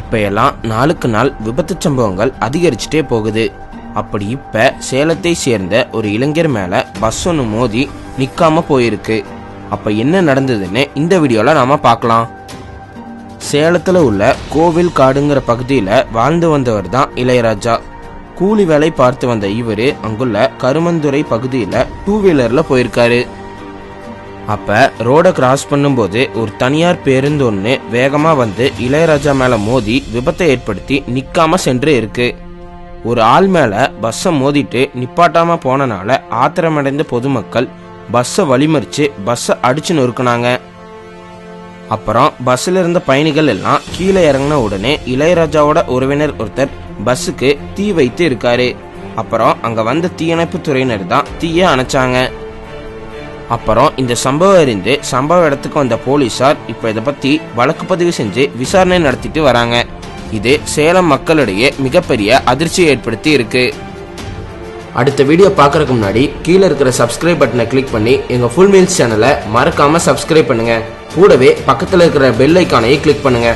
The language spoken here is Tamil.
இப்போ எல்லாம் நாளுக்கு நாள் விபத்து சம்பவங்கள் அதிகரிச்சுட்டே போகுது. அப்படி இப்ப சேலத்தை சேர்ந்த ஒரு இளைஞர் மேல பஸ் ஒன்று மோதி நிக்காம போயிருக்கு. அப்ப என்ன நடந்ததுன்னு இந்த வீடியோல நாம பார்க்கலாம். சேலத்துல உள்ள கோவில் காடுங்கிற பகுதியில வாழ்ந்து வந்தவர் தான் இளையராஜா. கூலி வேலை பார்த்து வந்த இவரு அங்குள்ள கருமந்துறை பகுதியில டூ வீலர்ல போயிருக்காரு. அப்ப ரோடை கிராஸ் பண்ணும்போது ஒரு தனியார் பேருந்து ஒன்று வேகமா வந்து இளையராஜா மேல மோதி விபத்தை ஏற்படுத்தி நிக்காம சென்று இருக்கு. ஒரு ஆள் மேல பஸ்ஸை மோதிட்டு நிப்பாட்டாம போனனால ஆத்திரமடைந்த பொதுமக்கள் பஸ்ஸை வழிமறிச்சு பஸ்ஸை அடிச்சு நொறுக்குனாங்க. அப்புறம் பஸ்ல இருந்த பயணிகள் எல்லாம் கீழே இறங்கின உடனே இளையராஜாவோட உறவினர் ஒருத்தர் பஸ்ஸுக்கு தீ வைத்து இருக்காரு. அப்புறம் அங்க வந்த தீயணைப்பு துறையினர் தான் தீயை அணைச்சாங்க. அப்புறம் இந்த சம்பவம் அறிந்து சம்பவ இடத்துக்கு வந்த போலீசார் இப்போ இதை பத்தி வழக்கு பதிவு செஞ்சு விசாரணை நடத்திட்டு வராங்க. இது சேலம் மக்களிடையே மிகப்பெரிய அதிர்ச்சியை ஏற்படுத்தி இருக்கு. அடுத்த வீடியோ பார்க்கறதுக்கு முன்னாடி கீழே இருக்கிற சப்ஸ்கிரைப் பட்டனை கிளிக் பண்ணி எங்க ஃபுல் மீல்ஸ் சேனலை மறக்காம சப்ஸ்கிரைப் பண்ணுங்க. கூடவே பக்கத்தில் இருக்கிற பெல் ஐக்கானையும் கிளிக் பண்ணுங்க.